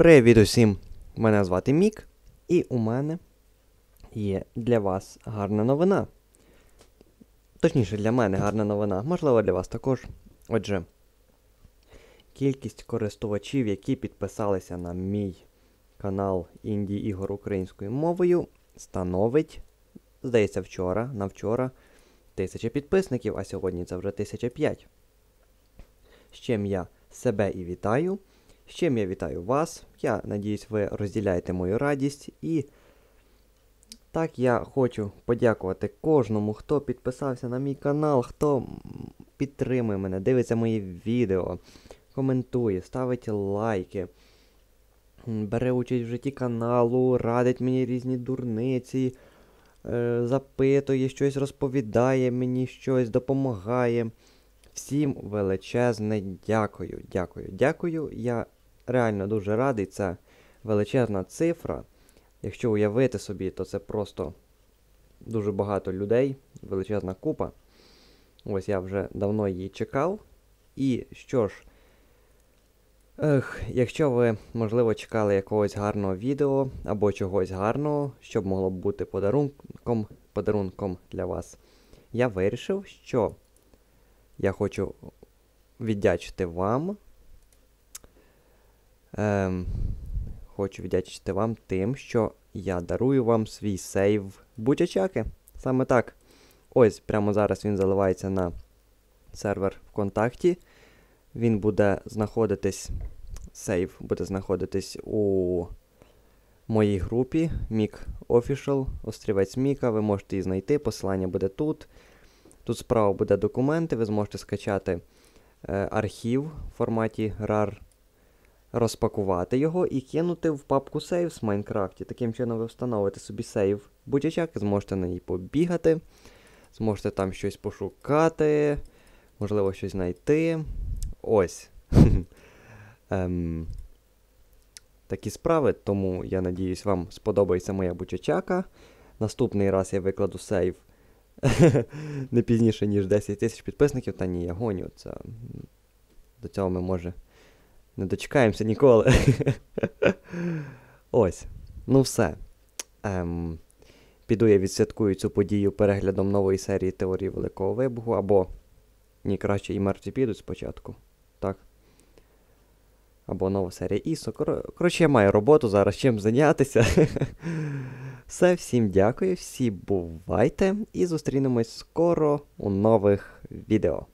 Привіт усім! Мене звати Мік, і у мене є для вас гарна новина. Точніше, для мене гарна новина, можливо, для вас також. Отже, кількість користувачів, які підписалися на мій канал Інді ігор українською мовою, становить, здається, вчора, на вчора, 1000 підписників, а сьогодні це вже 1005. З чим я себе і вітаю. З чим я вітаю вас. Я надіюсь, ви розділяєте мою радість. І так я хочу подякувати кожному, хто підписався на мій канал, хто підтримує мене, дивиться мої відео, коментує, ставить лайки, бере участь в житті каналу, радить мені різні дурниці, е, запитує щось, розповідає мені щось, допомагає. Всім величезне дякую. Дякую, дякую. Я реально дуже радий. Це величезна цифра. Якщо уявити собі, то це просто дуже багато людей, величезна купа. Ось я вже давно її чекав. І що ж, ех, якщо ви, можливо, чекали якогось гарного відео або чогось гарного, щоб могло б бути подарунком, подарунком для вас, я вирішив, що я хочу віддячити вам. Ем, Хочу віддячити вам тим, що я дарую вам свій сейв бутячаки. Саме так. Ось, прямо зараз він заливається на сервер ВКонтакті. Він буде знаходитись. Сейв буде знаходитись у моїй групі Мік Official, острівець Міка. Ви можете її знайти, посилання буде тут. Тут справа буде документи, ви зможете скачати е, архів в форматі RAR, розпакувати його і кинути в папку Saves в Майнкрафті. Таким чином ви встановите собі сейв будь-як, зможете на ній побігати, зможете там щось пошукати, можливо, щось знайти. Ось. ем, такі справи, тому я надіюсь, вам сподобається моя бучачака. Наступний раз я викладу сейв не пізніше, ніж 10 тисяч підписників, та ні, я гоню. Це... До цього ми, може, не дочекаємося ніколи. Ось. Ну все. Ем, Піду я відсвяткую цю подію переглядом нової серії Теорії Великого Вибуху, або. Ні, краще і мертві підуть спочатку. Так. Або нова серія ІСО. Коротше, я маю роботу зараз чим зайнятися. Все, всім дякую, всі бувайте і зустрінемось скоро у нових відео.